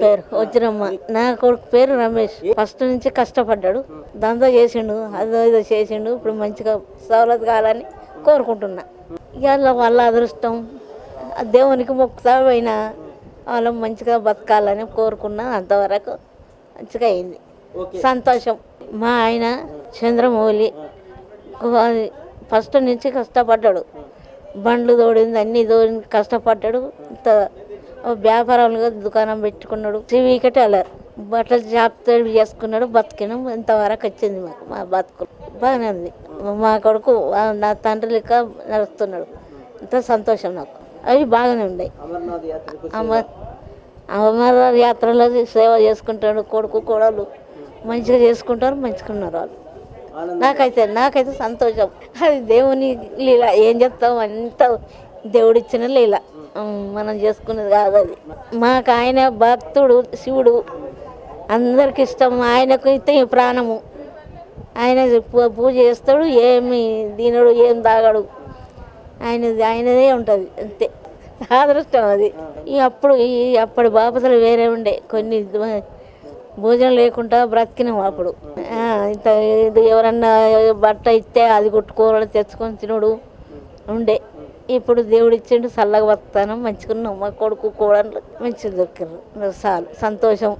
పేరు వజ్రమ్మ. నా కొడుకు పేరు రమేష్. ఫస్ట్ నుంచి కష్టపడ్డాడు. దందా చేసిండు అదో ఇదో చేసిండు. ఇప్పుడు మంచిగా సవలత్ కావాలని కోరుకుంటున్నా. ఇవాళ వాళ్ళ అదృష్టం. దేవునికి మొక్కుతా పోయినా వాళ్ళు మంచిగా బతకాలని కోరుకున్నా అంతవరకు మంచిగా అయింది. సంతోషం. మా ఆయన చంద్రమౌళి. ఫస్ట్ నుంచి కష్టపడ్డాడు. బండ్లు తోడింది అన్ని తోడింది కష్టపడ్డాడు. ఇంత ఓ వ్యాపారాలుగా దుకాణం పెట్టుకున్నాడు. సివిక టైలర్ బట్టలు షాప్ చేసుకున్నాడు బతికినాం ఇంతవరకు వచ్చింది మాకు మా బతుకు. బాగానే ఉంది. మా కొడుకు నా తండ్రి లెక్క నడుస్తున్నాడు ఇంత సంతోషం నాకు. అవి బాగానే ఉన్నాయి. అమర్నాథ్ అమర్ అమర యాత్రలో సేవ చేసుకుంటాడు కొడుకు కోడలు. మంచిగా చేసుకుంటారు మంచిగా ఉన్నారు వాళ్ళు నాకైతే నాకైతే సంతోషం. అది దేవుని లీల ఏం చెప్తాం అంత దేవుడిచ్చిన లీల. మనం చేసుకునేది కాదు అది. మాకు ఆయన భక్తుడు శివుడు. అందరికి ఇష్టం. ఆయనకు అయితే ప్రాణము. ఆయన పూజ చేస్తాడు ఏమి దీనుడు ఏం తాగడు. ఆయనది ఆయనదే ఉంటుంది అంతే. అదృష్టం అది. ఈ అప్పుడు ఈ అప్పటి బాపతలు వేరే ఉండే. కొన్ని భోజనం లేకుండా బ్రతికినాం అప్పుడు. ఇంత ఇది ఎవరన్నా బట్ట ఇస్తే అది కుట్టుకోవడం తెచ్చుకొని తినడు. ఉండే. ఇప్పుడు దేవుడు ఇచ్చిండు చల్లగా వస్తాను మంచిగా ఉన్నాం మా కొడుకు కూడా మంచిగా దొరికారు చాలు. సంతోషం.